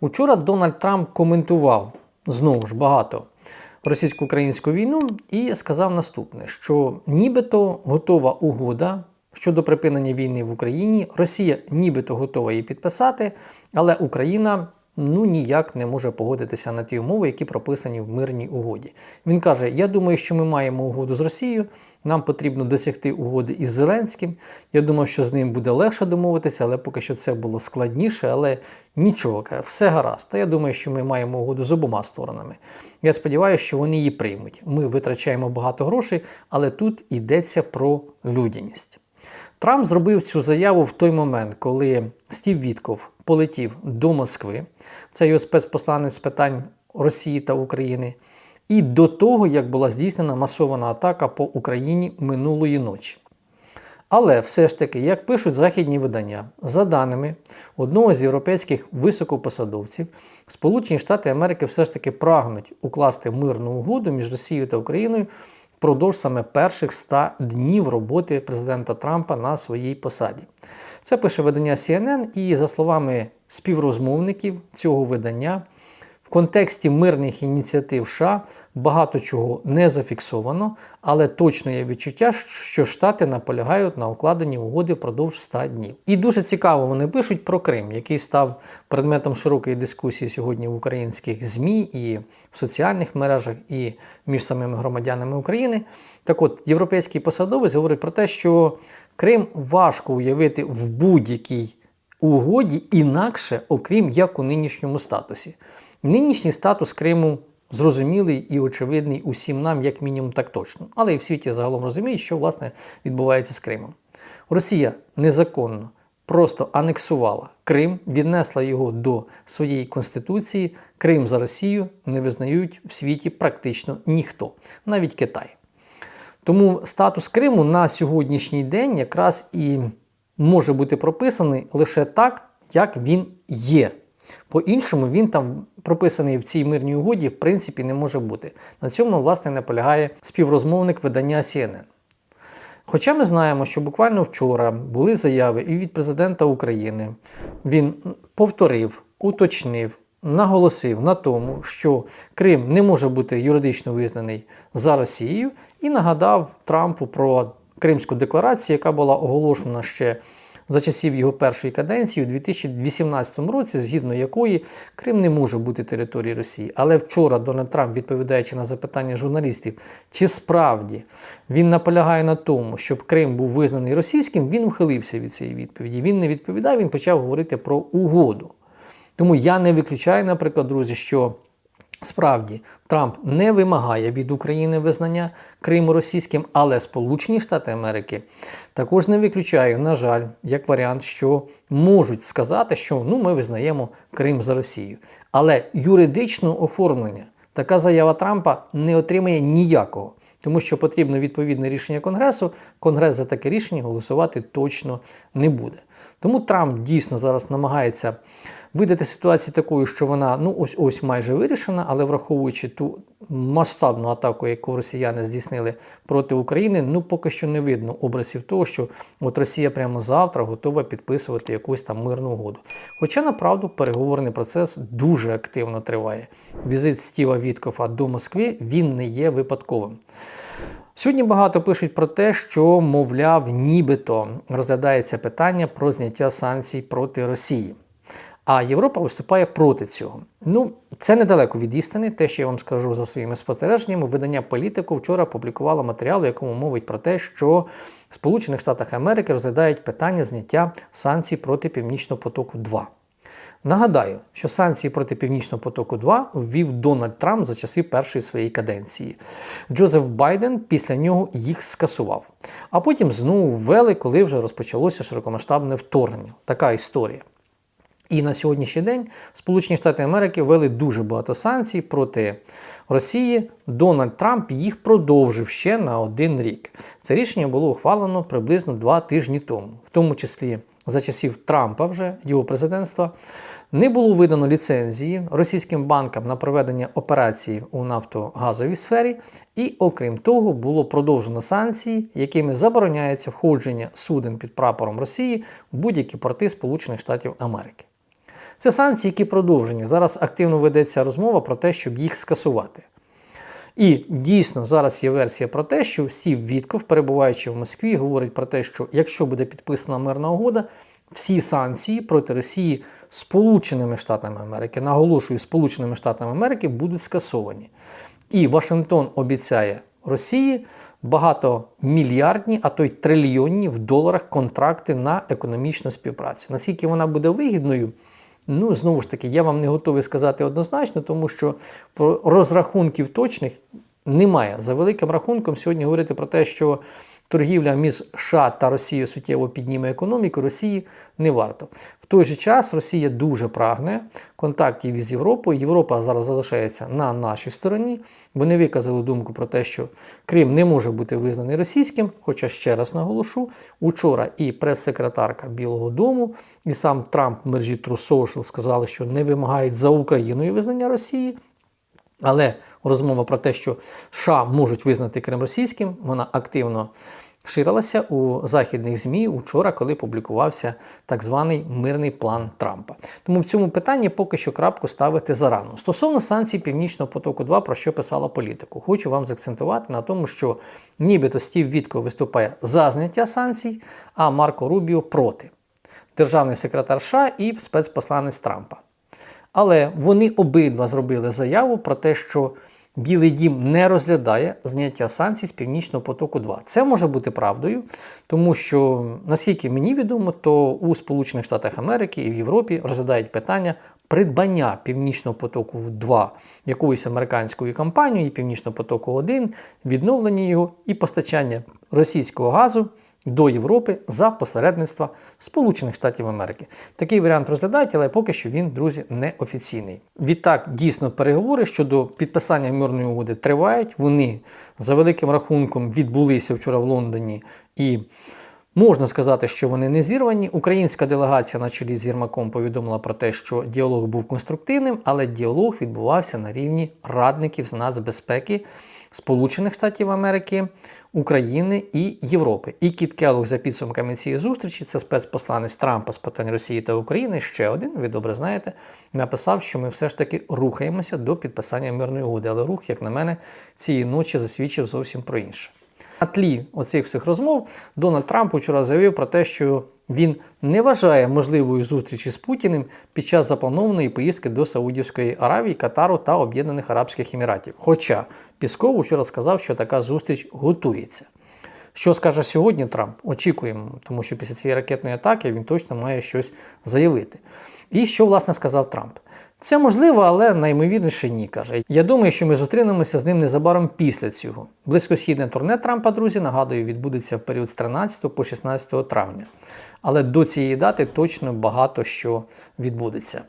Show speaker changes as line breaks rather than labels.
Учора Дональд Трамп коментував знову ж багато російсько-українську війну і сказав наступне: що нібито готова угода щодо припинення війни в Україні. Росія нібито готова її підписати, але Україна. Ну, ніяк не може погодитися на ті умови, які прописані в мирній угоді. Він каже: Я думаю, що ми маємо угоду з Росією. Нам потрібно досягти угоди із Зеленським. Я думав, що з ним буде легше домовитися, але поки що це було складніше. Але нічого, все гаразд. Та я думаю, що ми маємо угоду з обома сторонами. Я сподіваюся, що вони її приймуть. Ми витрачаємо багато грошей, але тут йдеться про людяність. Трамп зробив цю заяву в той момент, коли Стів Вітков полетів до Москви. Це його спецпосланець з питань Росії та України. І до того, як була здійснена масована атака по Україні минулої ночі. Але все ж таки, як пишуть західні видання, за даними одного з європейських високопосадовців, Сполучені Штати Америки все ж таки прагнуть укласти мирну угоду між Росією та Україною впродовж саме перших 100 днів роботи президента Трампа на своїй посаді. Це пише видання CNN, і за словами співрозмовників цього видання, в контексті мирних ініціатив США багато чого не зафіксовано, але точно є відчуття, що Штати наполягають на укладенні угоди впродовж 100 днів. І дуже цікаво вони пишуть про Крим, який став предметом широкої дискусії сьогодні в українських ЗМІ і в соціальних мережах, і між самими громадянами України. Так от, європейський посадовець говорить про те, що Крим важко уявити в будь-якій угоді інакше, окрім як у нинішньому статусі. Нинішній статус Криму зрозумілий і очевидний усім нам, як мінімум, так точно. Але і в світі загалом розуміють, що власне відбувається з Кримом. Росія незаконно просто анексувала Крим, віднесла його до своєї конституції. Крим за Росію не визнають в світі практично ніхто, навіть Китай. Тому статус Криму на сьогоднішній день якраз і може бути прописаний лише так, як він є. По-іншому він там прописаний в цій мирній угоді, в принципі, не може бути. На цьому, власне, наполягає співрозмовник видання CNN. Хоча ми знаємо, що буквально вчора були заяви і від президента України, він повторив, уточнив, наголосив на тому, що Крим не може бути юридично визнаний за Росією, і нагадав Трампу про Кримську декларацію, яка була оголошена ще за часів його першої каденції у 2018 році, згідно якої Крим не може бути територією Росії. Але вчора Дональд Трамп, відповідаючи на запитання журналістів, чи справді він наполягає на тому, щоб Крим був визнаний російським, він ухилився від цієї відповіді. Він не відповідав, він почав говорити про угоду. Тому я не виключаю, наприклад, друзі, що Справді, Трамп не вимагає від України визнання Криму російським, але Сполучені Штати Америки також не виключають, на жаль, як варіант, що можуть сказати, що ну, ми визнаємо Крим за Росію. Але юридичного оформлення така заява Трампа не отримає ніякого, тому що потрібно відповідне рішення Конгресу. Конгрес за таке рішення голосувати точно не буде. Тому Трамп дійсно зараз намагається видати ситуацію такою, що вона ну ось ось майже вирішена, але враховуючи ту масштабну атаку, яку росіяни здійснили проти України, ну поки що не видно образів того, що от Росія прямо завтра готова підписувати якусь там мирну угоду. Хоча направду переговорний процес дуже активно триває. Візит Стіва Віткофа до Москви він не є випадковим. Сьогодні багато пишуть про те, що, мовляв, нібито розглядається питання про зняття санкцій проти Росії. А Європа виступає проти цього. Ну, це недалеко від істини. Те, що я вам скажу за своїми спостереженнями, видання політику вчора публікувало матеріал, у якому мовить про те, що в Сполучених Штатах Америки розглядають питання зняття санкцій проти Північного потоку 2. Нагадаю, що санкції проти Північного потоку 2 ввів Дональд Трамп за часи першої своєї каденції. Джозеф Байден після нього їх скасував. А потім знову ввели, коли вже розпочалося широкомасштабне вторгнення. Така історія. І на сьогоднішній день Сполучені Штати Америки ввели дуже багато санкцій проти Росії. Дональд Трамп їх продовжив ще на один рік. Це рішення було ухвалено приблизно два тижні тому, в тому числі за часів Трампа, вже його президентства, не було видано ліцензії російським банкам на проведення операцій у нафтогазовій сфері, і, окрім того, було продовжено санкції, якими забороняється входження суден під прапором Росії в будь-які порти Сполучених Штатів Америки. Це санкції, які продовжені. Зараз активно ведеться розмова про те, щоб їх скасувати. І дійсно зараз є версія про те, що Стів Вітков, перебуваючи в Москві, говорить про те, що якщо буде підписана мирна угода, всі санкції проти Росії Сполученими Штатами Америки, наголошую, Сполученими Штатами Америки будуть скасовані. І Вашингтон обіцяє Росії багатомільярдні, а то й трильйонні в доларах контракти на економічну співпрацю. Наскільки вона буде вигідною? Ну, знову ж таки, я вам не готовий сказати однозначно, тому що про розрахунків точних немає. За великим рахунком, сьогодні говорити про те, що торгівля між США та Росією суттєво підніме економіку, Росії не варто. В той же час Росія дуже прагне контактів із Європою. Європа зараз залишається на нашій стороні. Вони виказали думку про те, що Крим не може бути визнаний російським. Хоча ще раз наголошу, учора і прес-секретарка Білого Дому, і сам Трамп в мережі True сказали, що не вимагають за Україною визнання Росії. Але розмова про те, що США можуть визнати Крим російським, вона активно ширилася у західних ЗМІ учора, коли публікувався так званий мирний план Трампа. Тому в цьому питанні поки що крапку ставити зарано. Стосовно санкцій Північного потоку 2, про що писала політику, хочу вам заакцентувати на тому, що нібито Стів Вітко виступає за зняття санкцій, а Марко Рубіо проти. Державний секретар США і спецпосланець Трампа. Але вони обидва зробили заяву про те, що Білий дім не розглядає зняття санкцій з Північного потоку 2. Це може бути правдою, тому що, наскільки мені відомо, то у Сполучених Штатах Америки і в Європі розглядають питання придбання Північного потоку 2 якоюсь американською компанією, Північного потоку 1, відновлення його і постачання російського газу до Європи за посередництва Сполучених Штатів Америки. Такий варіант розглядають, але поки що він, друзі, не офіційний. Відтак, дійсно, переговори щодо підписання мирної угоди тривають. Вони за великим рахунком відбулися вчора в Лондоні і. Можна сказати, що вони не зірвані. Українська делегація на чолі з Єрмаком повідомила про те, що діалог був конструктивним, але діалог відбувався на рівні радників з нацбезпеки Сполучених Штатів Америки, України і Європи. І Кіт Келлог за підсумками цієї зустрічі, це спецпосланець Трампа з питань Росії та України. Ще один, ви добре знаєте, написав, що ми все ж таки рухаємося до підписання мирної угоди. Але рух, як на мене, цієї ночі засвідчив зовсім про інше. На тлі оцих всіх розмов Дональд Трамп вчора заявив про те, що він не вважає можливою зустрічі з Путіним під час запланованої поїздки до Саудівської Аравії, Катару та Об'єднаних Арабських Еміратів. Хоча Пісков вчора сказав, що така зустріч готується. Що скаже сьогодні Трамп? Очікуємо, тому що після цієї ракетної атаки він точно має щось заявити. І що, власне, сказав Трамп? Це можливо, але наймовірніше ні, каже. Я думаю, що ми зустрінемося з ним незабаром після цього. Близькосхідне турне Трампа, друзі, нагадую, відбудеться в період з 13 по 16 травня. Але до цієї дати точно багато що відбудеться.